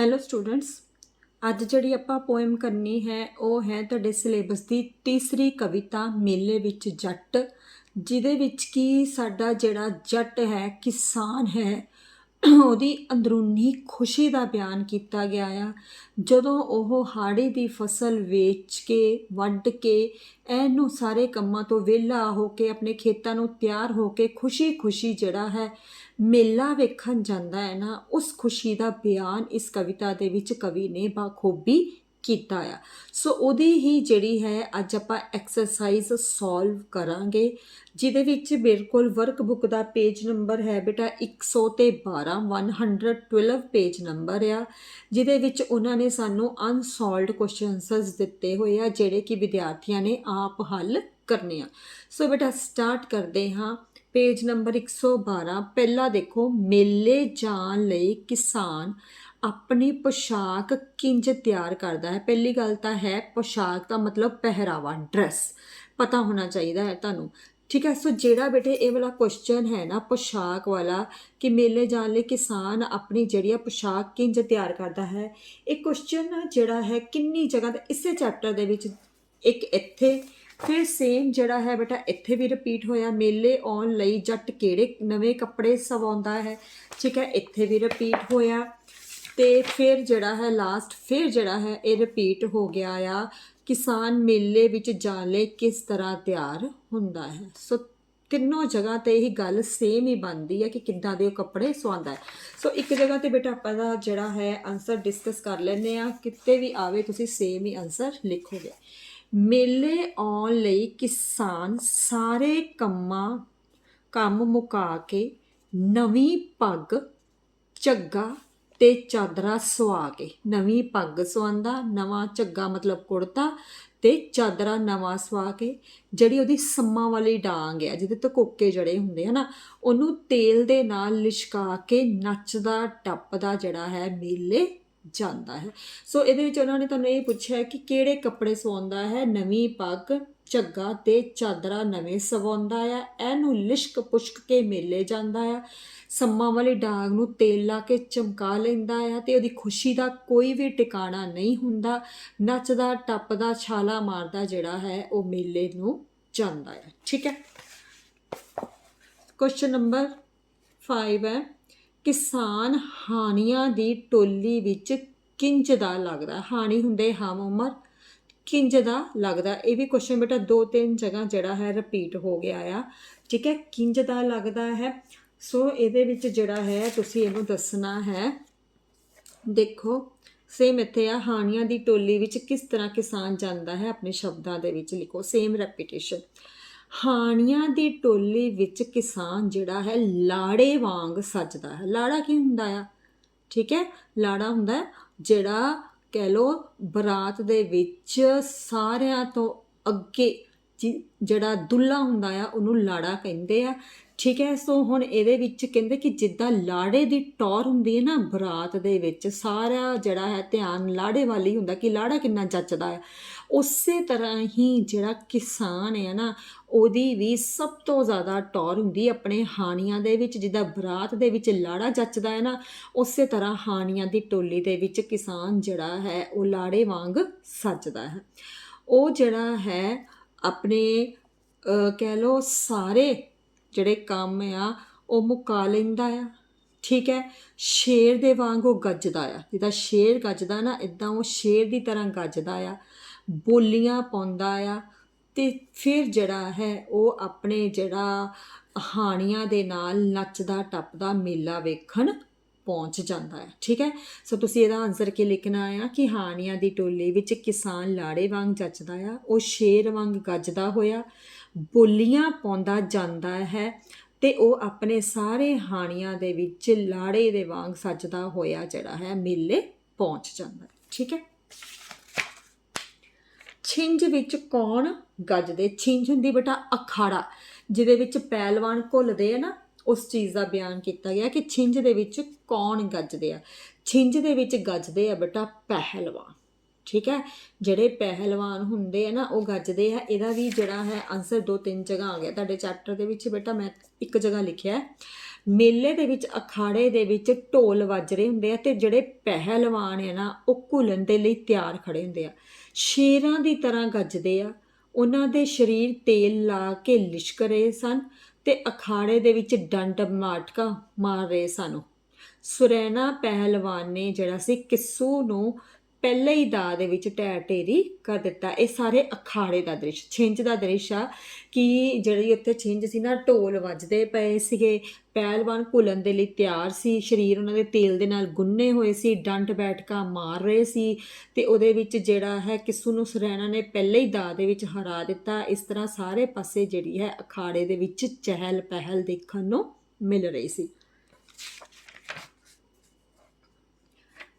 Hello students ਅੱਜ ਜਿਹੜੀ ਆਪਾਂ ਪੋਇਮ ਕਰਨੀ ਹੈ, ਉਹ ਹੈ ਤੁਹਾਡੇ ਸਿਲੇਬਸ ਦੀ ਤੀਸਰੀ ਕਵਿਤਾ ਮੇਲੇ ਵਿੱਚ ਜੱਟ, ਜਿਹਦੇ ਵਿੱਚ ਕੀ ਸਾਡਾ ਜਿਹੜਾ ਜੱਟ ਹੈ, ਕਿਸਾਨ ਹੈ ਉਹਦੀ ਅੰਦਰੂਨੀ ਖੁਸ਼ੀ ਦਾ ਬਿਆਨ ਕੀਤਾ ਗਿਆ ਆ। ਜਦੋਂ ਉਹ ਹਾੜੀ ਦੀ ਫਸਲ ਵੇਚ ਕੇ, ਵੱਢ ਕੇ, ਇਹਨੂੰ ਸਾਰੇ ਕੰਮਾਂ ਤੋਂ ਵਿਹਲਾ ਹੋ ਕੇ, ਆਪਣੇ ਖੇਤਾਂ ਨੂੰ ਤਿਆਰ ਹੋ ਕੇ ਖੁਸ਼ੀ-ਖੁਸ਼ੀ ਜਿਹੜਾ ਹੈ ਮੇਲਾ ਵੇਖਣ ਜਾਂਦਾ ਹੈ ਨਾ, ਉਸ ਖੁਸ਼ੀ ਦਾ ਬਿਆਨ ਇਸ ਕਵਿਤਾ ਦੇ ਵਿੱਚ ਕਵੀ ਨੇ ਬਾਖੂਬੀ ਕੀਤਾ ਆ। ਸੋ ਉਹਦੀ ਹੀ ਜਿਹੜੀ ਹੈ, ਅੱਜ ਆਪਾਂ ਐਕਸਰਸਾਈਜ਼ ਸੋਲਵ ਕਰਾਂਗੇ, ਜਿਹਦੇ ਵਿੱਚ ਮੇਰੇ ਕੋਲ ਵਰਕਬੁੱਕ ਦਾ ਪੇਜ ਨੰਬਰ ਹੈ ਬੇਟਾ 100 ਤੇ 12 112 ਪੇਜ ਨੰਬਰ ਆ, ਜਿਹਦੇ ਵਿੱਚ ਉਹਨਾਂ ਨੇ ਸਾਨੂੰ ਅਨਸੋਲਵਡ ਕੁਐਸਚਨਸ ਦਿੱਤੇ ਹੋਏ ਆ, ਜਿਹੜੇ ਕਿ ਵਿਦਿਆਰਥੀਆਂ ਨੇ ਆਪ ਹੱਲ ਕਰਨੇ ਆ। ਸੋ ਬੇਟਾ ਸਟਾਰਟ ਕਰਦੇ ਹਾਂ। ਪੇਜ ਨੰਬਰ 112 ਪਹਿਲਾ ਦੇਖੋ, ਮੇਲੇ ਜਾਣ ਲਈ ਕਿਸਾਨ ਆਪਣੀ ਪੋਸ਼ਾਕ ਕਿੰਜ ਤਿਆਰ ਕਰਦਾ ਹੈ? ਪਹਿਲੀ ਗੱਲ ਤਾਂ ਹੈ, ਪੋਸ਼ਾਕ ਦਾ ਮਤਲਬ ਪਹਿਰਾਵਾ ਡਰੈਸ ਪਤਾ ਹੋਣਾ ਚਾਹੀਦਾ ਹੈ ਤੁਹਾਨੂੰ। ਠੀਕ ਹੈ, ਸੋ ਜਿਹੜਾ ਬੇਟੇ ਇਹ ਵਾਲਾ ਕੁਐਸਚਨ ਹੈ ਨਾ, ਪੋਸ਼ਾਕ ਵਾਲਾ, ਕਿ ਮੇਲੇ ਜਾਣ ਲਈ ਕਿਸਾਨ ਆਪਣੀ ਜਿਹੜੀ ਆ ਪੋਸ਼ਾਕ ਕਿੰਜ ਤਿਆਰ ਕਰਦਾ ਹੈ, ਇਹ ਕੁਐਸਚਨ ਜਿਹੜਾ ਹੈ ਕਿੰਨੀ ਜਗ੍ਹਾ ਦਾ ਇਸੇ ਚੈਪਟਰ ਦੇ ਵਿੱਚ ਇੱਕ ਇੱਥੇ, ਫਿਰ ਸੇਮ ਜਿਹੜਾ ਹੈ ਬੇਟਾ, ਇੱਥੇ ਵੀ ਰਿਪੀਟ ਹੋਇਆ, ਮੇਲੇ ਆਉਣ ਲਈ ਜੱਟ ਕਿਹੜੇ ਨਵੇਂ ਕੱਪੜੇ ਸਵਾਉਂਦਾ ਹੈ? ਠੀਕ ਹੈ, ਇੱਥੇ ਵੀ ਰਿਪੀਟ ਹੋਇਆ। ਤੇ ਫਿਰ ਜਿਹੜਾ ਹੈ ਲਾਸਟ ਫਿਰ ਜਿਹੜਾ ਹੈ ਇਹ ਰਿਪੀਟ ਹੋ ਗਿਆ ਆ। ਕਿਸਾਨ ਮੇਲੇ ਵਿੱਚ ਜਾਣ ਲਈ ਕਿਸ ਤਰ੍ਹਾਂ ਤਿਆਰ ਹੁੰਦਾ ਹੈ? ਸੋ ਤਿੰਨੋਂ ਜਗ੍ਹਾ ਤੇ ਇਹ ਗੱਲ ਸੇਮ ਹੀ ਬਣਦੀ ਹੈ ਕਿ ਕਿੱਦਾਂ ਦੇ ਉਹ ਕੱਪੜੇ ਸਵਾਉਂਦਾ ਹੈ। ਸੋ ਇੱਕ ਜਗ੍ਹਾ ਤੇ ਬੇਟਾ ਆਪਾਂ ਦਾ ਜਿਹੜਾ ਹੈ ਆਨਸਰ ਡਿਸਕਸ ਕਰ ਲੈਂਦੇ ਆ ਕਿਤੇ ਵੀ ਆਵੇ ਤੁਸੀਂ ਸੇਮ ਹੀ ਆਨਸਰ ਲਿਖੋਗੇ। ਮੇਲੇ ਆਉਣ ਲਈ ਕਿਸਾਨ ਸਾਰੇ ਕੰਮਾਂ, ਕੰਮ ਮੁਕਾ ਕੇ ਨਵੀਂ ਪੱਗ, ਝੱਗਾ ਤੇ ਚਾਦਰਾ ਸਵਾ ਕੇ, ਨਵੀਂ ਪੱਗ ਸਵਾਉਂਦਾ ਨਵਾਂ ਝੱਗਾ ਮਤਲਬ ਕੁੜਤਾ ਤੇ ਚਾਦਰਾ ਨਵਾਂ ਸਵਾ ਕੇ, ਜਿਹੜੀ ਉਹਦੀ ਸੰਮਾਂ ਵਾਲੀ ਡਾਂਗ ਹੈ, ਜਿਹਦੇ ਤੋਂ ਕੋਕੇ ਜੜੇ ਹੁੰਦੇ ਹਨਾ ਉਹਨੂੰ ਤੇਲ ਦੇ ਨਾਲ ਲਿਸ਼ਕਾ ਕੇ ਨੱਚਦਾ, ਟੱਪਦਾ ਜਿਹੜਾ ਹੈ ਮੇਲੇ ਜਾਂਦਾ ਹੈ। ਸੋ ਇਹਦੇ ਵਿੱਚ ਉਹਨਾਂ ਨੇ ਤੁਹਾਨੂੰ ਇਹ ਪੁੱਛਿਆ ਕਿ ਕਿਹੜੇ ਕੱਪੜੇ ਸਵਾਉਂਦਾ ਹੈ? ਨਵੀਂ ਪੱਗ, ਝੱਗਾ ਤੇ ਚਾਦਰਾ ਨਵੇਂ ਸਵਾਉਂਦਾ ਆ ਇਹਨੂੰ ਲਿਸ਼ਕ ਪੁਸ਼ਕ ਕੇ ਮੇਲੇ ਜਾਂਦਾ ਆ ਸੰਮਾਂ ਵਾਲੀ ਡਾਂਗ ਨੂੰ ਤੇਲ ਲਾ ਕੇ ਚਮਕਾ ਲੈਂਦਾ ਆ ਤੇ ਉਹਦੀ ਖੁਸ਼ੀ ਦਾ ਕੋਈ ਵੀ ਟਿਕਾਣਾ ਨਹੀਂ ਹੁੰਦਾ। ਨੱਚਦਾ, ਟੱਪਦਾ, ਛਾਲਾ ਮਾਰਦਾ ਜਿਹੜਾ ਹੈ ਉਹ ਮੇਲੇ ਨੂੰ ਜਾਂਦਾ ਹੈ। ਠੀਕ ਹੈ? ਕੁਐਸਚਨ ਨੰਬਰ 5 ਹੈ। ਕਿਸਾਨ ਹਾਨੀਆਂ ਦੀ ਟੋਲੀ ਵਿੱਚ ਕਿੰਜ ਦਾ ਲੱਗਦਾ। ਹਾਨੀ ਹੁੰਦੇ ਹਮ ਉਮਰ ਕਿੰਜ ਦਾ ਲੱਗਦਾ। ਇਹ ਵੀ ਕੁਐਸਚਨ ਬੇਟਾ ਦੋ ਤਿੰਨ ਜਗ੍ਹਾ ਜਿਹੜਾ ਹੈ ਰਿਪੀਟ ਹੋ ਗਿਆ ਆ। ਠੀਕ ਹੈ ਕਿੰਜ ਦਾ ਲੱਗਦਾ ਹੈ। ਸੋ ਇਹਦੇ ਵਿੱਚ ਜਿਹੜਾ ਹੈ, ਤੁਸੀਂ ਇਹਨੂੰ ਦੱਸਣਾ ਹੈ, ਦੇਖੋ ਸੇਮ ਇੱਥੇ ਆ ਹਾਨੀਆਂ ਦੀ ਟੋਲੀ ਵਿੱਚ ਕਿਸ ਤਰ੍ਹਾਂ ਕਿਸਾਨ ਜਾਂਦਾ ਹੈ, ਆਪਣੇ ਸ਼ਬਦਾਂ ਦੇ ਵਿੱਚ ਲਿਖੋ। ਸੇਮ ਰੈਪੀਟੀਸ਼ਨ ਹਾਣੀਆਂ ਦੀ ਟੋਲੀ ਵਿੱਚ ਕਿਸਾਨ ਜਿਹੜਾ ਹੈ, ਲਾੜੇ ਵਾਂਗ ਸੱਜਦਾ ਹੈ। ਲਾੜਾ ਕੀ ਹੁੰਦਾ ਆ? ਠੀਕ ਹੈ, ਲਾੜਾ ਹੁੰਦਾ ਜਿਹੜਾ ਕਹਿ ਲੋ ਬਰਾਤ ਦੇ ਵਿੱਚ ਸਾਰਿਆਂ ਤੋਂ ਅੱਗੇ ਜਿ- ਜਿਹੜਾ ਦੁੱਲਾ ਹੁੰਦਾ ਆ, ਉਹਨੂੰ ਲਾੜਾ ਕਹਿੰਦੇ ਆ। ਠੀਕ ਹੈ, ਸੋ ਹੁਣ ਇਹਦੇ ਵਿੱਚ ਕਹਿੰਦੇ ਕਿ ਜਿੱਦਾਂ ਲਾੜੇ ਦੀ ਟੌਰ ਹੁੰਦੀ ਹੈ ਨਾ, ਬਰਾਤ ਦੇ ਵਿੱਚ ਸਾਰਾ ਜਿਹੜਾ ਹੈ ਧਿਆਨ ਲਾੜੇ ਵਾਲੀ ਹੁੰਦਾ ਕਿ ਲਾੜਾ ਕਿੰਨਾ ਜੱਚਦਾ ਹੈ ਉਸੇ ਤਰ੍ਹਾਂ ਹੀ ਜਿਹੜਾ ਕਿਸਾਨ ਹੈ ਨਾ ਉਹਦੀ ਵੀ ਸਭ ਤੋਂ ਜ਼ਿਆਦਾ ਟੌਰ ਹੁੰਦੀ ਆਪਣੇ ਹਾਣੀਆਂ ਦੇ ਵਿੱਚ, ਜਿੱਦਾਂ ਬਰਾਤ ਦੇ ਵਿੱਚ ਲਾੜਾ ਜੱਚਦਾ ਹੈ ਨਾ, ਉਸੇ ਤਰ੍ਹਾਂ ਹਾਣੀਆਂ ਦੀ ਟੋਲੀ ਦੇ ਵਿੱਚ ਕਿਸਾਨ ਜਿਹੜਾ ਹੈ, ਉਹ ਲਾੜੇ ਵਾਂਗ ਸੱਜਦਾ ਹੈ। ਉਹ ਜਿਹੜਾ ਹੈ, ਆਪਣੇ ਕਹਿ ਲੋ ਸਾਰੇ ਜਿਹੜੇ ਕੰਮ ਆ, ਉਹ ਮੁਕਾ ਲੈਂਦਾ ਆ। ਠੀਕ ਹੈ? ਸ਼ੇਰ ਦੇ ਵਾਂਗ ਉਹ ਗੱਜਦਾ ਆ। ਜਿੱਦਾਂ ਸ਼ੇਰ ਗੱਜਦਾ ਨਾ ਇਦਾਂ ਉਹ ਸ਼ੇਰ ਦੀ ਤਰ੍ਹਾਂ ਗੱਜਦਾ ਆ। ਬੋਲੀਆਂ ਪਾਉਂਦਾ ਆ। ਤੇ ਫਿਰ ਜਿਹੜਾ ਹੈ ਉਹ ਆਪਣੇ ਜਿਹੜਾ ਹਾਣੀਆਂ ਦੇ ਨਾਲ ਨੱਚਦਾ, ਟੱਪਦਾ, ਮੇਲਾ ਵੇਖਣ ਪਹੁੰਚ ਜਾਂਦਾ ਹੈ। ਠੀਕ ਹੈ? ਸੋ ਤੁਸੀਂ ਇਹਦਾ ਆਨਸਰ ਕੀ ਲਿਖਣਾ ਆ? ਕਿ ਹਾਣੀਆਂ ਦੀ ਟੋਲੀ ਵਿੱਚ ਕਿਸਾਨ ਲਾੜੇ ਵਾਂਗ ਜੱਚਦਾ ਆ, ਉਹ ਸ਼ੇਰ ਵਾਂਗ ਗੱਜਦਾ ਹੋਇਆ, ਬੋਲੀਆਂ ਪਾਉਂਦਾ ਜਾਂਦਾ ਹੈ ਤੇ ਉਹ ਆਪਣੇ ਸਾਰੇ ਹਾਣੀਆਂ ਦੇ ਵਿੱਚ ਲਾੜੇ ਦੇ ਵਾਂਗ ਸੱਜਦਾ ਹੋਇਆ ਜਿਹੜਾ ਹੈ, ਮੇਲੇ ਪਹੁੰਚ ਜਾਂਦਾ ਹੈ। ਠੀਕ ਹੈ? ਛਿੰਝ ਵਿੱਚ ਕੌਣ ਗੱਜਦੇ? ਛਿੰਝ ਹੁੰਦੀ ਬੇਟਾ ਅਖਾੜਾ, ਜਿਹਦੇ ਵਿੱਚ ਪਹਿਲਵਾਨ ਘੁਲਦੇ ਆ ਨਾ, ਉਸ ਚੀਜ਼ ਦਾ ਬਿਆਨ ਕੀਤਾ ਗਿਆ ਕਿ ਛਿੰਝ ਦੇ ਵਿੱਚ ਕੌਣ ਗੱਜਦੇ ਆ। ਛਿੰਝ ਦੇ ਵਿੱਚ ਗੱਜਦੇ ਆ ਬੇਟਾ ਪਹਿਲਵਾਨ, ਠੀਕ ਹੈ? ਜਿਹੜੇ ਪਹਿਲਵਾਨ ਹੁੰਦੇ ਆ ਨਾ, ਉਹ ਗੱਜਦੇ ਆ। ਇਹਦਾ ਵੀ ਜਿਹੜਾ ਹੈ ਆਨਸਰ ਦੋ ਤਿੰਨ ਜਗ੍ਹਾ ਆ ਗਿਆ। ਤੁਹਾਡੇ ਚੈਪਟਰ ਦੇ ਵਿੱਚ ਬੇਟਾ ਮੈਂ ਇੱਕ ਜਗ੍ਹਾ ਲਿਖਿਆ ਹੈ। ਮੇਲੇ ਦੇ ਵਿੱਚ, ਅਖਾੜੇ ਦੇ ਵਿੱਚ ਢੋਲ ਵੱਜ ਰਹੇ ਹੁੰਦੇ ਆ ਤੇ ਜਿਹੜੇ ਪਹਿਲਵਾਨ ਆ ਨਾ, ਉਹ ਘੁਲਣ ਦੇ ਲਈ ਤਿਆਰ ਖੜੇ ਹੁੰਦੇ ਆ। ਸ਼ੇਰਾਂ ਦੀ ਤਰ੍ਹਾਂ ਗੱਜਦੇ ਆ ਉਹਨਾਂ ਦੇ ਸਰੀਰ ਤੇਲ ਲਾ ਕੇ ਲਿਸ਼ਕ ਰਹੇ ਸਨ ਤੇ ਅਖਾੜੇ ਦੇ ਵਿੱਚ ਡੰਡ ਮਾਟਕਾ ਮਾਰ ਰਹੇ ਸਨ ਉਹ। ਸੁਰੈਨਾ ਪਹਿਲਵਾਨ ਨੇ ਜਿਹੜਾ ਸੀ ਕਿੱਸੂ ਨੂੰ ਪਹਿਲੇ ਹੀ ਦਾ ਦੇ ਵਿੱਚ ਟੈ ਟੇਰੀ ਕਰ ਦਿੱਤਾ। ਇਹ ਸਾਰੇ ਅਖਾੜੇ ਦਾ ਦ੍ਰਿਸ਼, ਛਿੰਝ ਦਾ ਦ੍ਰਿਸ਼ ਆ ਕਿ ਜਿਹੜੀ ਉੱਥੇ ਛਿੰਝ ਸੀ ਨਾ, ਢੋਲ ਵੱਜਦੇ ਪਏ ਸੀਗੇ, ਪਹਿਲਵਾਨ ਘੁਲਣ ਦੇ ਲਈ ਤਿਆਰ ਸੀ, ਸਰੀਰ ਉਹਨਾਂ ਦੇ ਤੇਲ ਦੇ ਨਾਲ ਗੁੰਨੇ ਹੋਏ ਸੀ, ਡੰਡ ਬੈਠਕਾ ਮਾਰ ਰਹੇ ਸੀ ਤੇ ਉਹਦੇ ਵਿੱਚ ਜਿਹੜਾ ਹੈ ਕਿਸੂ ਨੂੰ ਸੁਰੈਣਾ ਨੇ ਪਹਿਲੇ ਹੀ ਦਾ ਦੇ ਵਿੱਚ ਹਰਾ ਦਿੱਤਾ। ਇਸ ਤਰ੍ਹਾਂ ਸਾਰੇ ਪਾਸੇ ਜਿਹੜੀ ਹੈ ਅਖਾੜੇ ਦੇ ਵਿੱਚ ਚਹਿਲ ਪਹਿਲ ਦੇਖਣ ਨੂੰ ਮਿਲ ਰਹੀ ਸੀ।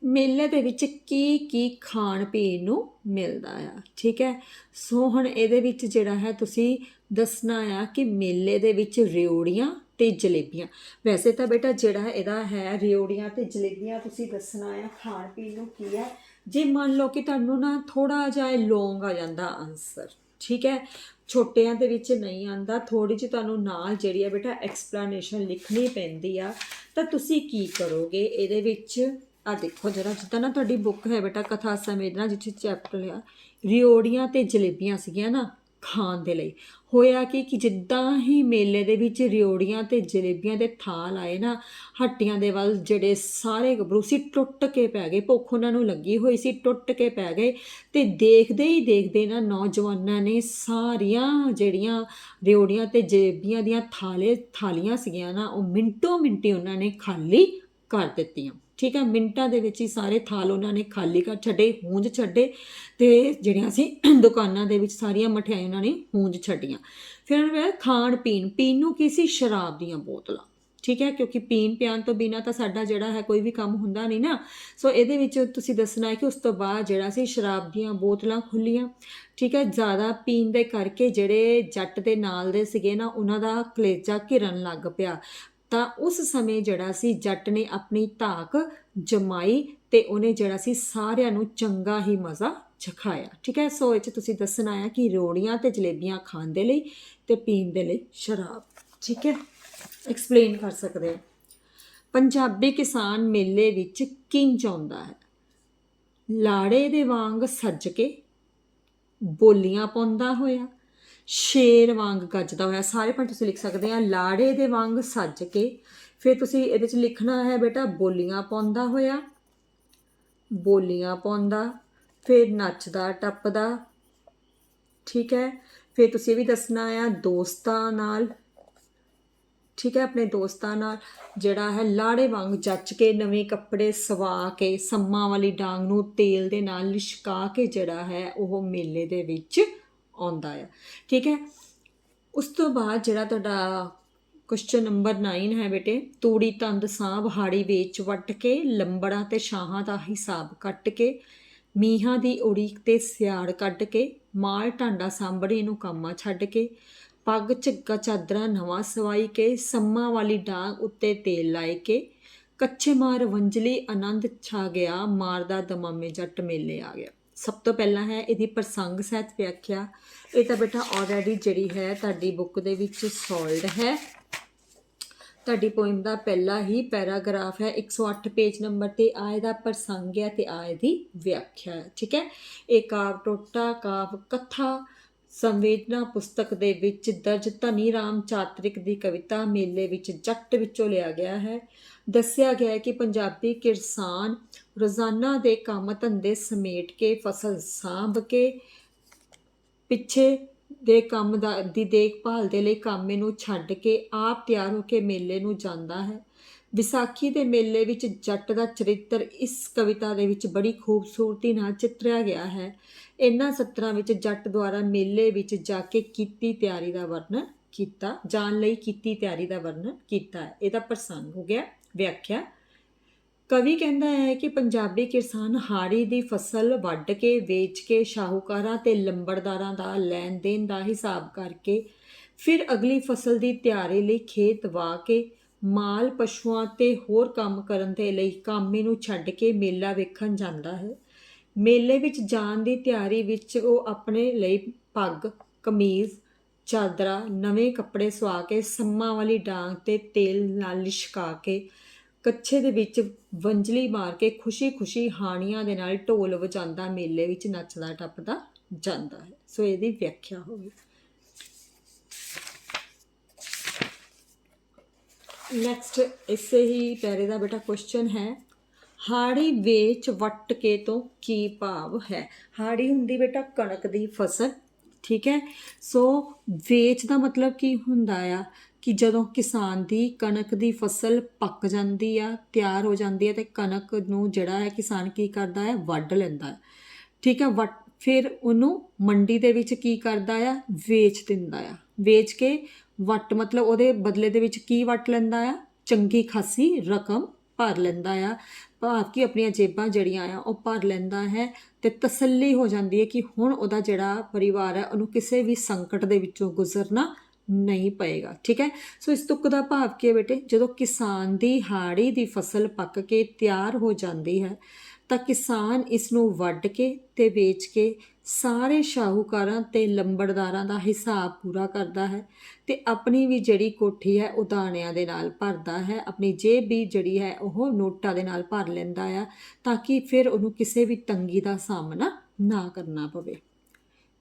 ਮੇਲੇ ਦੇ ਵਿੱਚ ਕੀ ਕੀ ਖਾਣ ਪੀਣ ਨੂੰ ਮਿਲਦਾ ਆ, ਠੀਕ ਹੈ? ਸੋ ਹੁਣ ਇਹਦੇ ਵਿੱਚ ਜਿਹੜਾ ਹੈ ਤੁਸੀਂ ਦੱਸਣਾ ਆ ਕਿ ਮੇਲੇ ਦੇ ਵਿੱਚ ਰਿਓੜੀਆਂ ਤੇ ਜਲੇਬੀਆਂ। ਵੈਸੇ ਤਾਂ ਬੇਟਾ ਜਿਹੜਾ ਇਹਦਾ ਹੈ ਰਿਓੜੀਆਂ ਤੇ ਜਲੇਬੀਆਂ, ਤੁਸੀਂ ਦੱਸਣਾ ਆ ਖਾਣ ਪੀਣ ਨੂੰ ਕੀ ਹੈ? ਜੇ ਮੰਨ ਲਓ ਕਿ ਤੁਹਾਨੂੰ ਨਾ ਥੋੜਾ ਜਿਹਾ ਲੌਂਗ ਆ ਜਾਂਦਾ ਆਨਸਰ ਠੀਕ ਹੈ? ਛੋਟਿਆਂ ਦੇ ਵਿੱਚ ਨਹੀਂ ਆਂਦਾ ਥੋੜੀ ਜਿਹੀ ਤੁਹਾਨੂੰ ਨਾਲ ਜਿਹੜੀ ਆ ਬੇਟਾ ਐਕਸਪਲੇਨੇਸ਼ਨ ਲਿਖਣੀ ਪੈਂਦੀ ਆ, ਤਾਂ ਤੁਸੀਂ ਕੀ ਕਰੋਗੇ? ਇਹਦੇ ਵਿੱਚ ਆ ਦੇਖੋ ਜਰਾ, ਜਿੱਦਾਂ ਨਾ ਤੁਹਾਡੀ ਬੁੱਕ ਹੈ ਬੇਟਾ, ਕਥਾ ਸੰਵੇਦਨਾ ਜਿੱਥੇ ਚੈਪਟਰ ਆ ਰਿਓੜੀਆਂ ਤੇ ਜਲੇਬੀਆਂ ਸੀਗੀਆਂ ਨਾ ਖਾਣ ਦੇ ਲਈ। ਹੋਇਆ ਕਿ ਕਿ ਜਿੱਦਾਂ ਹੀ ਮੇਲੇ ਦੇ ਵਿੱਚ ਰਿਓੜੀਆਂ ਤੇ ਜਲੇਬੀਆਂ ਦੇ ਥਾਲ ਆਏ ਨਾ, ਹੱਟੀਆਂ ਦੇ ਵੱਲ ਜਿਹੜੇ ਸਾਰੇ ਗੱਭਰੂ ਸੀ ਟੁੱਟ ਕੇ ਪੈ ਗਏ, ਭੁੱਖ ਉਹਨਾਂ ਨੂੰ ਲੱਗੀ ਹੋਈ ਸੀ, ਟੁੱਟ ਕੇ ਪੈ ਗਏ ਤੇ ਦੇਖਦੇ ਹੀ ਦੇਖਦੇ ਨਾ ਨੌਜਵਾਨਾਂ ਨੇ ਸਾਰੀਆਂ ਜਿਹੜੀਆਂ ਰਿਓੜੀਆਂ ਤੇ ਜਲੇਬੀਆਂ ਦੀਆਂ ਥਾਲੇ, ਥਾਲੀਆਂ ਸੀਗੀਆਂ ਨਾ, ਉਹ ਮਿੰਟੋ ਮਿੰਟੀ ਉਹਨਾਂ ਨੇ ਖਾਲੀ ਕਰ ਦਿੱਤੀਆਂ। ਠੀਕ ਹੈ, ਮਿੰਟਾਂ ਦੇ ਵਿੱਚ ਹੀ ਸਾਰੇ ਥਾਲ ਉਹਨਾਂ ਨੇ ਖਾਲੀ ਕਰ ਛੱਡੇ, ਹੂੰਜ ਛੱਡੇ ਤੇ ਜਿਹੜੀਆਂ ਸੀ ਦੁਕਾਨਾਂ ਦੇ ਵਿੱਚ ਸਾਰੀਆਂ ਮਠਿਆਈਆਂ ਉਹਨਾਂ ਨੇ ਹੂੰਜ ਛੱਡੀਆਂ। ਫਿਰ ਉਹਨਾਂ ਨੇ ਖਾਣ ਪੀਣ ਪੀਣ ਨੂੰ ਕੀ ਸੀ? ਸ਼ਰਾਬ ਦੀਆਂ ਬੋਤਲਾਂ। ਠੀਕ ਹੈ, ਕਿਉਂਕਿ ਪੀਣ ਪਿਆਣ ਤੋਂ ਬਿਨਾ ਤਾਂ ਸਾਡਾ ਜਿਹੜਾ ਹੈ ਕੋਈ ਵੀ ਕੰਮ ਹੁੰਦਾ ਨਹੀਂ ਨਾ। ਸੋ ਇਹਦੇ ਵਿੱਚ ਤੁਸੀਂ ਦੱਸਣਾ ਹੈ ਕਿ ਉਸ ਤੋਂ ਬਾਅਦ ਜਿਹੜਾ ਸੀ ਸ਼ਰਾਬ ਦੀਆਂ ਬੋਤਲਾਂ ਖੁੱਲੀਆਂ ਠੀਕ ਹੈ, ਜ਼ਿਆਦਾ ਪੀਣ ਦੇ ਕਰਕੇ ਜਿਹੜੇ ਜੱਟ ਦੇ ਨਾਲ ਦੇ ਸੀਗੇ ਨਾ, ਉਹਨਾਂ ਦਾ ਕਲੇਜਾ ਘਿਰਨ ਲੱਗ ਪਿਆ। ਤਾਂ ਉਸ ਸਮੇਂ ਜਿਹੜਾ ਸੀ ਜੱਟ ਨੇ ਆਪਣੀ ਧਾਕ ਜਮਾਈ ਤੇ ਉਹਨੇ ਜਿਹੜਾ ਸੀ ਸਾਰਿਆਂ ਨੂੰ ਚੰਗਾ ਹੀ ਮਜ਼ਾ ਚਖਾਇਆ ਠੀਕ ਹੈ? ਸੋ ਇਹ 'ਚ ਤੁਸੀਂ ਦੱਸਣਾ ਆ ਕਿ ਰੋੜੀਆਂ ਤੇ ਜਲੇਬੀਆਂ ਖਾਣ ਦੇ ਲਈ ਤੇ ਪੀਣ ਦੇ ਲਈ ਸ਼ਰਾਬ। ਠੀਕ ਹੈ? ਐਕਸਪਲੇਨ ਕਰ ਸਕਦੇ ਹੋ। ਪੰਜਾਬੀ ਕਿਸਾਨ ਮੇਲੇ ਵਿੱਚ ਕਿੰਜ ਆਉਂਦਾ ਹੈ? ਲਾੜੇ ਦੇ ਵਾਂਗ ਸੱਜ ਕੇ ਬੋਲੀਆਂ ਪਾਉਂਦਾ ਹੋਇਆ ਸ਼ੇਰ ਵਾਂਗ ਗੱਜਦਾ ਹੋਇਆ। ਸਾਰੇ ਪੰਜ ਤੁਸੀਂ ਲਿਖ ਸਕਦੇ ਆ, ਲਾੜੇ ਦੇ ਵਾਂਗ ਸੱਜ ਕੇ। ਫਿਰ ਤੁਸੀਂ ਇਹਦੇ ਚ ਲਿਖਣਾ ਹੈ ਬੇਟਾ, ਬੋਲੀਆਂ ਪਾਉਂਦਾ ਹੋਇਆ। ਬੋਲੀਆਂ ਪਾਉਂਦਾ, ਫਿਰ ਨੱਚਦਾ, ਟੱਪਦਾ। ਠੀਕ ਹੈ? ਫਿਰ ਤੁਸੀਂ ਇਹ ਵੀ ਦੱਸਣਾ ਆ, ਦੋਸਤਾਂ ਨਾਲ। ਠੀਕ ਹੈ? ਆਪਣੇ ਦੋਸਤਾਂ ਨਾਲ ਜਿਹੜਾ ਹੈ ਲਾੜੇ ਵਾਂਗ ਜੱਚ ਕੇ, ਨਵੇਂ ਕੱਪੜੇ ਸਵਾ ਕੇ, ਸੰਮਾਂ ਵਾਲੀ ਡਾਂਗ ਨੂੰ ਤੇਲ ਦੇ ਨਾਲ ਲਿਸ਼ਕਾ ਕੇ ਜਿਹੜਾ ਹੈ ਉਹ ਮੇਲੇ ਦੇ ਵਿੱਚ ਆਉਂਦਾ ਆ। ਠੀਕ ਹੈ? ਉਸ ਤੋਂ ਬਾਅਦ ਜਿਹੜਾ ਤੁਹਾਡਾ ਕੁਐਸਚਨ ਨੰਬਰ 9 ਹੈ ਬੇਟੇ, ਤੂੜੀ ਤੰਦ ਸਾਂਭ ਹਾੜੀ ਵੇਚ ਵੱਟ ਕੇ, ਲੰਬੜਾਂ ਤੇ ਸ਼ਾਹਾਂ ਦਾ ਹਿਸਾਬ ਕੱਟ ਕੇ, ਮੀਹਾਂ ਦੀ ਉਡੀਕ ਤੇ ਸਿਆੜ ਕੱਢ ਕੇ, ਮਾਲ ਢਾਂਡਾ ਸਾਂਭੜੀ ਨੂੰ ਕੰਮਾਂ ਛੱਡ ਕੇ, ਪੱਗ ਝੱਗਾ ਚਾਦਰਾ ਨਵਾਂ ਸਵਾਈ ਕੇ, ਸੰਮਾਂ ਵਾਲੀ ਡਾਂਗ ਉੱਤੇ ਤੇਲ ਲਾਏ ਕੇ, ਕੱਚੇ ਮਾਰ ਵੰਜਲੀ ਆਨੰਦ ਛਾ ਗਿਆ ਮਾਰਦਾ ਦਮਾਮੇ ਜੱਟ ਮੇਲੇ ਆ ਗਿਆ। ਸਭ ਤੋਂ ਪਹਿਲਾਂ ਹੈ ਇਹਦੀ ਪ੍ਰਸੰਗ ਸਹਿਤ ਵਿਆਖਿਆ। ਇਹ ਤਾਂ ਬੇਟਾ ਆਲਰੇਡੀ ਜਿਹੜੀ ਹੈ ਤੁਹਾਡੀ ਬੁੱਕ ਦੇ ਵਿੱਚ ਸੋਲਡ ਹੈ। ਤੁਹਾਡੀ ਪੋਇਮ ਦਾ ਪਹਿਲਾ ਹੀ ਪੈਰਾਗ੍ਰਾਫ ਹੈ 108 ਪੇਜ ਨੰਬਰ ਤੇ ਆਏ ਦਾ ਪ੍ਰਸੰਗ ਹੈ ਤੇ ਆਏ ਦੀ ਵਿਆਖਿਆ ਹੈ, ਠੀਕ ਹੈ? ਇਹ ਕਾਵ ਟੋਟਾ, ਕਾਵ ਕਥਾ, ਸੰਵੇਦਨਾ ਪੁਸਤਕ ਦੇ ਵਿੱਚ ਦਰਜ ਧਨੀ ਰਾਮ ਚਾਤਰਿਕ ਦੀ ਕਵਿਤਾ ਮੇਲੇ ਵਿੱਚ ਜੱਟ ਵਿੱਚੋਂ ਲਿਆ ਗਿਆ ਹੈ। ਦੱਸਿਆ ਗਿਆ ਹੈ ਕਿ ਪੰਜਾਬੀ ਕਿਸਾਨ ਰੋਜ਼ਾਨਾ ਦੇ ਕੰਮ ਧੰਦੇ ਸਮੇਟ ਕੇ, ਫਸਲ ਸਾਂਭ ਕੇ, ਪਿੱਛੇ ਦੇ ਕੰਮ ਦਾ, ਦੀ ਦੇਖਭਾਲ ਦੇ ਲਈ ਕਾਮੇ ਨੂੰ ਛੱਡ ਕੇ ਆਪ ਤਿਆਰ ਹੋ ਕੇ ਮੇਲੇ ਨੂੰ ਜਾਂਦਾ ਹੈ। ਵਿਸਾਖੀ ਦੇ ਮੇਲੇ ਵਿੱਚ ਜੱਟ ਦਾ ਚਰਿੱਤਰ ਇਸ ਕਵਿਤਾ ਦੇ ਵਿੱਚ ਬੜੀ ਖੂਬਸੂਰਤੀ ਨਾਲ ਚਿੱਤਰਿਆ ਗਿਆ ਹੈ। ਇਹਨਾਂ ਸਤਰਾਂ ਵਿੱਚ ਜੱਟ ਦੁਆਰਾ ਮੇਲੇ ਵਿੱਚ ਜਾ ਕੇ ਕੀਤੀ ਤਿਆਰੀ ਦਾ ਵਰਣਨ ਕੀਤਾ, ਜਾਣ ਲਈ ਕੀਤੀ ਤਿਆਰੀ ਦਾ ਵਰਣਨ ਕੀਤਾ ਹੈ। ਇਹਦਾ ਪ੍ਰਸੰਗ ਹੋ ਗਿਆ। ਵਿਆਖਿਆ। ਕਵੀ ਕਹਿੰਦਾ ਹੈ ਕਿ ਪੰਜਾਬੀ ਕਿਸਾਨ ਹਾੜੀ ਦੀ ਫਸਲ ਵੱਢ ਕੇ, ਵੇਚ ਕੇ, ਸ਼ਾਹੂਕਾਰਾਂ ਤੇ ਲੰਬੜਦਾਰਾਂ ਦਾ ਲੈਣ ਦੇਣ ਦਾ ਹਿਸਾਬ ਕਰਕੇ, ਫਿਰ ਅਗਲੀ ਫਸਲ ਦੀ ਤਿਆਰੀ ਲਈ ਖੇਤ ਵਾ ਕੇ, ਮਾਲ ਪਸ਼ੂਆਂ ਤੇ ਹੋਰ ਕੰਮ ਕਰਨ ਦੇ ਲਈ ਕਾਮੇ ਨੂੰ ਛੱਡ ਕੇ ਮੇਲਾ ਵੇਖਣ ਜਾਂਦਾ ਹੈ। ਮੇਲੇ ਵਿੱਚ ਜਾਣ ਦੀ ਤਿਆਰੀ ਵਿੱਚ ਉਹ ਆਪਣੇ ਲਈ ਪੱਗ, ਕਮੀਜ਼ ਚਾਦਰਾ ਨਵੇਂ ਕੱਪੜੇ ਸਵਾ ਕੇ, ਸੰਮਾਂ ਵਾਲੀ ਡਾਂਗ ਤੇ ਤੇਲ ਨਾਲ ਲਿਸ਼ਕਾ ਕੇ, ਕੱਛੇ ਦੇ ਵਿੱਚ ਵੰਜਲੀ ਮਾਰ ਕੇ ਖੁਸ਼ੀ-ਖੁਸ਼ੀ ਹਾਣੀਆਂ ਦੇ ਨਾਲ ਢੋਲ ਵਜਾਉਂਦਾ, ਮੇਲੇ ਵਿੱਚ ਨੱਚਦਾ, ਟੱਪਦਾ ਜਾਂਦਾ ਹੈ। ਸੋ ਇਹਦੀ ਵਿਆਖਿਆ ਹੋਵੇ ਨੈਕਸਟ ਇਸੇ ਹੀ ਪੈਰੇ ਦਾ ਬੇਟਾ ਕੁਐਸਚਨ ਹੈ, ਹਾੜੀ ਵੇਚ ਵੱਟ ਕੇ ਤੋਂ ਕੀ ਭਾਵ ਹੈ? ਹਾੜੀ ਹੁੰਦੀ ਬੇਟਾ ਕਣਕ ਦੀ ਫਸਲ ਠੀਕ ਹੈ? ਸੋ ਵੇਚ ਦਾ ਮਤਲਬ ਕੀ ਹੁੰਦਾ ਆ? ਕਿ ਜਦੋਂ ਕਿਸਾਨ ਦੀ ਕਣਕ ਦੀ ਫਸਲ ਪੱਕ ਜਾਂਦੀ ਆ, ਤਿਆਰ ਹੋ ਜਾਂਦੀ ਹੈ ਤੇ ਕਣਕ ਨੂੰ ਜਿਹੜਾ ਹੈ ਕਿਸਾਨ ਕੀ ਕਰਦਾ ਹੈ? ਵੱਢ ਲੈਂਦਾ ਹੈ। ਠੀਕ ਹੈ? ਵੱਟ ਫਿਰ ਉਹਨੂੰ ਮੰਡੀ ਦੇ ਵਿੱਚ ਕੀ ਕਰਦਾ ਆ? ਵੇਚ ਦਿੰਦਾ ਆ। ਵੇਚ ਕੇ ਵੱਟ, ਮਤਲਬ ਉਹਦੇ ਬਦਲੇ ਦੇ ਵਿੱਚ ਕੀ ਵੱਟ ਲੈਂਦਾ ਆ? ਚੰਗੀ ਖਾਸੀ ਰਕਮ ਭਰ ਲੈਂਦਾ ਆ। ਭਾਵ ਕਿ ਆਪਣੀਆਂ ਜੇਬਾਂ ਜਿਹੜੀਆਂ ਆ, ਉਹ ਭਰ ਲੈਂਦਾ ਹੈ ਤੇ ਤਸੱਲੀ ਹੋ ਜਾਂਦੀ ਹੈ ਕਿ ਹੁਣ ਉਹਦਾ ਜਿਹੜਾ ਪਰਿਵਾਰ ਹੈ, ਉਹਨੂੰ ਕਿਸੇ ਵੀ ਸੰਕਟ ਦੇ ਵਿੱਚੋਂ ਗੁਜ਼ਰਨਾ ਨਹੀਂ ਪਏਗਾ। ਠੀਕ ਹੈ? ਸੋ ਇਸ ਤੁਕ ਦਾ ਭਾਵ ਕੀ ਹੈ ਬੇਟੇ? ਜਦੋਂ ਕਿਸਾਨ ਦੀ ਹਾੜੀ ਦੀ ਫਸਲ ਪੱਕ ਕੇ ਤਿਆਰ ਹੋ ਜਾਂਦੀ ਹੈ ਤਾਂ ਕਿਸਾਨ ਇਸ ਨੂੰ ਵੱਢ ਕੇ ਤੇ ਵੇਚ ਕੇ ਸਾਰੇ ਸ਼ਾਹੂਕਾਰਾਂ ਤੇ ਲੰਬੜਦਾਰਾਂ ਦਾ ਹਿਸਾਬ ਪੂਰਾ ਕਰਦਾ ਹੈ ਤੇ ਆਪਣੀ ਵੀ ਜਿਹੜੀ ਕੋਠੀ ਹੈ ਉਹ ਦਾਣਿਆਂ ਦੇ ਨਾਲ ਭਰਦਾ ਹੈ, ਆਪਣੀ ਜੇਬ ਵੀ ਜਿਹੜੀ ਹੈ ਉਹ ਨੋਟਾਂ ਦੇ ਨਾਲ ਭਰ ਲੈਂਦਾ ਆ ਤਾਂ ਕਿ ਫਿਰ ਉਹਨੂੰ ਕਿਸੇ ਵੀ ਤੰਗੀ ਦਾ ਸਾਹਮਣਾ ਨਾ ਕਰਨਾ ਪਵੇ।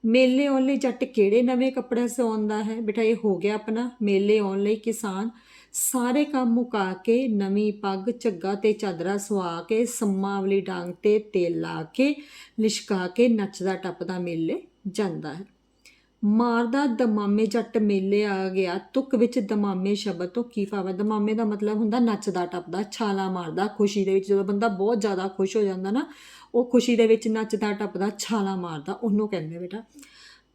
ਮੇਲੇ ਆਉਣ ਲਈ ਜੱਟ ਕਿਹੜੇ ਨਵੇਂ ਕੱਪੜੇ ਸਵਾਉਂਦਾ ਹੈ? ਬੇਟਾ ਇਹ ਹੋ ਗਿਆ ਆਪਣਾ ਮੇਲੇ ਆਉਣ ਲਈ ਕਿਸਾਨ। ਸਾਰੇ ਕੰਮ ਮੁਕਾ ਕੇ ਨਵੀਂ ਪੱਗ, ਝੱਗਾ ਤੇ ਚਾਦਰਾ ਸਵਾ ਕੇ ਸੰਮਾਂ ਵਾਲੀ ਡਾਂਗ ਤੇ ਤੇਲ ਲਾ ਕੇ, ਲਿਸ਼ਕਾ ਕੇ ਨੱਚਦਾ ਟੱਪਦਾ ਮੇਲੇ ਜਾਂਦਾ ਹੈ। ਮਾਰਦਾ ਦਮਾਮੇ ਜੱਟ ਮੇਲੇ ਆ ਗਿਆ। ਤੁਕ ਵਿੱਚ ਦਮਾਮੇ ਸ਼ਬਦ ਤੋਂ ਕੀ ਭਾਵ ਹੈ ਦਮਾਮੇ ਦਾ ਮਤਲਬ ਹੁੰਦਾ ਨੱਚਦਾ, ਟੱਪਦਾ, ਛਾਲਾ ਮਾਰਦਾ, ਖੁਸ਼ੀ ਦੇ ਵਿੱਚ ਜਦੋਂ ਬੰਦਾ ਬਹੁਤ ਜ਼ਿਆਦਾ ਖੁਸ਼ ਹੋ ਜਾਂਦਾ ਨਾ, ਉਹ ਖੁਸ਼ੀ ਦੇ ਵਿੱਚ ਨੱਚਦਾ, ਟੱਪਦਾ, ਛਾਲਾ ਮਾਰਦਾ, ਉਹਨੂੰ ਕਹਿੰਦੇ ਬੇਟਾ।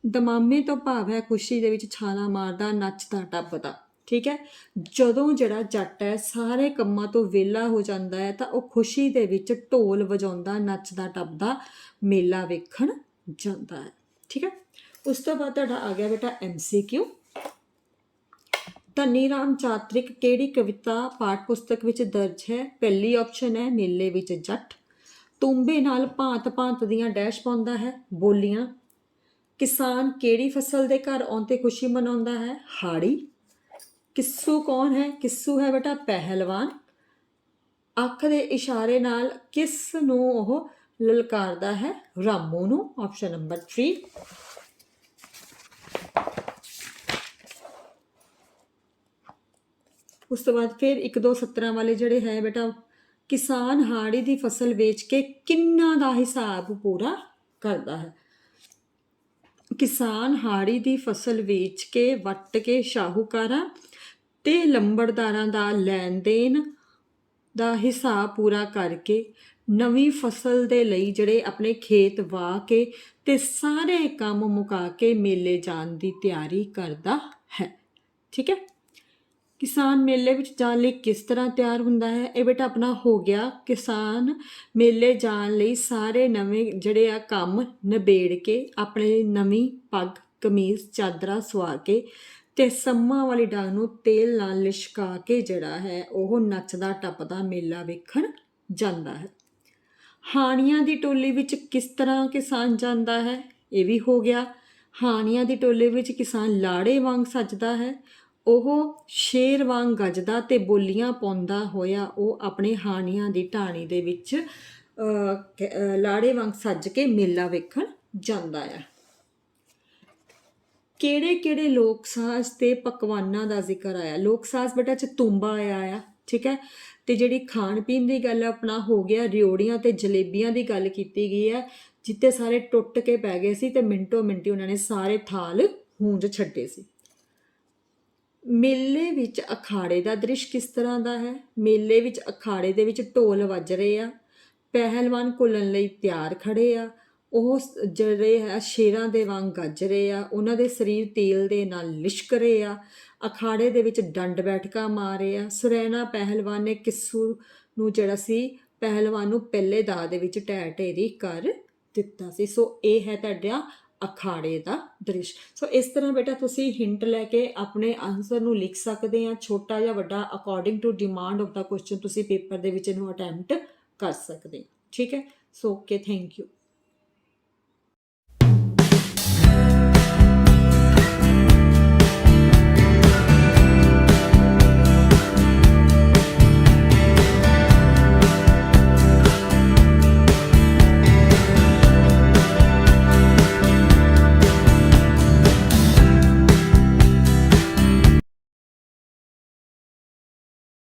ਦਮਾਮੇ ਤੋਂ ਭਾਵ ਹੈ ਖੁਸ਼ੀ ਦੇ ਵਿੱਚ ਛਾਲਾ ਮਾਰਦਾ, ਨੱਚਦਾ, ਟੱਪਦਾ। ਠੀਕ ਹੈ? ਜਦੋਂ ਜਿਹੜਾ ਜੱਟ ਹੈ, ਸਾਰੇ ਕੰਮਾਂ ਤੋਂ ਵਿਹਲਾ ਹੋ ਜਾਂਦਾ ਹੈ, ਤਾਂ ਉਹ ਖੁਸ਼ੀ ਦੇ ਵਿੱਚ ਢੋਲ ਵਜਾਉਂਦਾ, ਨੱਚਦਾ, ਟੱਪਦਾ, ਮੇਲਾ ਵੇਖਣ ਜਾਂਦਾ ਹੈ। ਠੀਕ ਹੈ? ਉਸ ਤੋਂ ਬਾਅਦ ਤੁਹਾਡਾ ਆ ਗਿਆ ਬੇਟਾ ਐਮਸੀਕਿਊ ਧਨੀ ਰਾਮ ਚਾਤ੍ਰਿਕ ਕਿਹੜੀ ਕਵਿਤਾ ਪਾਠ ਪੁਸਤਕ ਵਿੱਚ ਦਰਜ ਹੈ? ਪਹਿਲੀ ਆਪਸ਼ਨ ਹੈ, ਮੇਲੇ ਵਿੱਚ ਜੱਟ। ਤੁੰਬੇ ਨਾਲ ਭਾਂਤ-ਭਾਂਤ ਦੀਆਂ ਡੈਸ਼ ਪਾਉਂਦਾ ਹੈ, ਬੋਲੀਆਂ। ਕਿਸਾਨ ਕਿਹੜੀ ਫਸਲ ਦੇ ਘਰ ਆਉਣ ਤੇ ਖੁਸ਼ੀ ਮਨਾਉਂਦਾ ਹੈ? ਹਾੜੀ। ਕਿੱਸੂ ਕੌਣ ਹੈ? ਕਿੱਸੂ ਹੈ ਬੇਟਾ ਪਹਿਲਵਾਨ। ਅੱਖ ਦੇ ਇਸ਼ਾਰੇ ਨਾਲ ਕਿਸ ਨੂੰ ਉਹ ਲਲਕਾਰਦਾ ਹੈ? ਰਾਮੂ ਨੂੰ ਆਪਸ਼ਨ ਨੰਬਰ 3 ਉਸ ਤੋਂ ਬਾਅਦ ਫਿਰ ਇੱਕ ਦੋ ਸਤਰਾਂ ਵਾਲੇ ਜਿਹੜੇ ਹੈ ਬੇਟਾ, ਕਿਸਾਨ ਹਾੜੀ ਦੀ ਫਸਲ ਵੇਚ ਕੇ ਕਿੰਨਾ ਦਾ ਹਿਸਾਬ ਪੂਰਾ ਕਰਦਾ ਹੈ? ਕਿਸਾਨ ਹਾੜੀ ਦੀ ਫਸਲ ਵੇਚ ਕੇ ਵੱਟ ਕੇ ਸ਼ਾਹੂਕਾਰਾਂ ਤੇ ਲੰਬੜਦਾਰਾਂ ਦਾ ਲੈਣ ਦੇਣ ਦਾ ਹਿਸਾਬ ਪੂਰਾ ਕਰਕੇ ਨਵੀਂ ਫਸਲ ਦੇ ਲਈ ਜਿਹੜੇ ਆਪਣੇ ਖੇਤ ਵਾਹ ਕੇ ਤੇ ਸਾਰੇ ਕੰਮ ਮੁਕਾ ਕੇ ਮੇਲੇ ਜਾਣ ਦੀ ਤਿਆਰੀ ਕਰਦਾ ਹੈ। ਠੀਕ ਹੈ? ਕਿਸਾਨ ਮੇਲੇ ਵਿੱਚ ਜਾਣ ਲਈ ਕਿਸ ਤਰ੍ਹਾਂ ਤਿਆਰ ਹੁੰਦਾ ਹੈ? ਇਹ ਬੇਟਾ ਆਪਣਾ ਹੋ ਗਿਆ ਕਿਸਾਨ ਮੇਲੇ ਜਾਣ ਲਈ ਸਾਰੇ ਨਵੇਂ ਜਿਹੜੇ ਆ ਕੰਮ ਨਿਬੇੜ ਕੇ ਆਪਣੇ ਨਵੀਂ ਪੱਗ, ਕਮੀਜ਼, ਚਾਦਰਾ ਸਵਾ ਕੇ ਤੇ ਸੰਮਾਂ ਵਾਲੀ ਡਾਂਗ ਨੂੰ ਤੇਲ ਨਾਲ ਲਿਸ਼ਕਾ ਕੇ ਜਿਹੜਾ ਹੈ, ਉਹ ਨੱਚਦਾ ਟੱਪਦਾ ਮੇਲਾ ਵੇਖਣ ਜਾਂਦਾ ਹੈ। ਹਾਣੀਆਂ ਦੀ ਟੋਲੀ ਵਿੱਚ ਕਿਸ ਤਰ੍ਹਾਂ ਕਿਸਾਨ ਜਾਂਦਾ ਹੈ, ਇਹ ਵੀ ਹੋ ਗਿਆ। ਹਾਣੀਆਂ ਦੀ ਟੋਲੀ ਵਿੱਚ ਕਿਸਾਨ ਲਾੜੇ ਵਾਂਗ ਸੱਜਦਾ ਹੈ, ਉਹ ਸ਼ੇਰ ਵਾਂਗ ਗੱਜਦਾ ਤੇ ਬੋਲੀਆਂ ਪਾਉਂਦਾ ਹੋਇਆ, ਉਹ ਆਪਣੇ ਹਾਣੀਆਂ ਦੀ ਢਾਣੀ ਦੇ ਵਿੱਚ ਲਾੜੇ ਵਾਂਗ ਸੱਜ ਕੇ ਮੇਲਾ ਵੇਖਣ ਜਾਂਦਾ ਹੈ। ਕਿਹੜੇ ਕਿਹੜੇ ਲੋਕ ਸਾਜ਼ ਤੇ ਪਕਵਾਨਾਂ ਦਾ ਜ਼ਿਕਰ ਆਇਆ? ਲੋਕ ਸਾਜ਼ ਬੇਟਾ ਚ ਤੁੰਬਾ ਆਇਆ ਆ, ਠੀਕ ਹੈ? ਤੇ ਜਿਹੜੀ ਖਾਣ ਪੀਣ ਦੀ ਗੱਲ ਆਪਣਾ ਹੋ ਗਿਆ, ਰਿਓੜੀਆਂ ਤੇ ਜਲੇਬੀਆਂ ਦੀ ਗੱਲ ਕੀਤੀ ਗਈ ਹੈ ਜਿੱਤੇ ਸਾਰੇ ਟੁੱਟ ਕੇ ਪੈ ਗਏ ਸੀ ਤੇ ਮਿੰਟੋ ਮਿੰਟੀ ਉਹਨਾਂ ਨੇ ਸਾਰੇ ਥਾਲ ਹੂੰਜ ਛੱਡੇ ਸੀ। ਮੇਲੇ ਵਿੱਚ ਅਖਾੜੇ ਦਾ ਦ੍ਰਿਸ਼ ਕਿਸ ਤਰ੍ਹਾਂ ਦਾ ਹੈ? ਮੇਲੇ ਵਿੱਚ ਅਖਾੜੇ ਦੇ ਵਿੱਚ ਢੋਲ ਵੱਜ ਰਹੇ ਆ, ਪਹਿਲਵਾਨ ਘੁਲਣ ਲਈ ਤਿਆਰ ਖੜੇ ਆ ਉਹ ਜਿਹੜੇ ਹੈ ਸ਼ੇਰਾਂ ਦੇ ਵਾਂਗ ਗੱਜ ਰਹੇ ਆ, ਉਹਨਾਂ ਦੇ ਸਰੀਰ ਤੇਲ ਦੇ ਨਾਲ ਲਿਸ਼ਕ ਰਹੇ ਆ, ਅਖਾੜੇ ਦੇ ਵਿੱਚ ਡੰਡ ਬੈਠਕਾ ਮਾਰ ਰਹੇ ਆ, ਸੁਰੈਣਾ ਪਹਿਲਵਾਨ ਨੇ ਕਿੱਸੂ ਨੂੰ ਜਿਹੜਾ ਸੀ, ਪਹਿਲਵਾਨ ਨੂੰ ਪਹਿਲੇ ਦਾ ਦੇ ਵਿੱਚ ਢਹਿ ਢੇਰੀ ਕਰ ਦਿੱਤਾ ਸੀ। ਸੋ ਇਹ ਹੈ ਤੁਹਾਡਾ ਅਖਾੜੇ ਦਾ ਦ੍ਰਿਸ਼। ਸੋ ਇਸ ਤਰ੍ਹਾਂ ਬੇਟਾ ਤੁਸੀਂ ਹਿੰਟ ਲੈ ਕੇ ਆਪਣੇ ਆਨਸਰ ਨੂੰ ਲਿਖ ਸਕਦੇ ਆ, ਛੋਟਾ ਜਾਂ ਵੱਡਾ ਅਕੋਰਡਿੰਗ ਟੂ ਡਿਮਾਂਡ ਆਫ ਦਾ ਕੁਐਸਚਨ ਤੁਸੀਂ ਪੇਪਰ ਦੇ ਵਿੱਚ ਇਹਨੂੰ ਅਟੈਂਪਟ ਕਰ ਸਕਦੇ ਠੀਕ ਹੈ? So okay thank you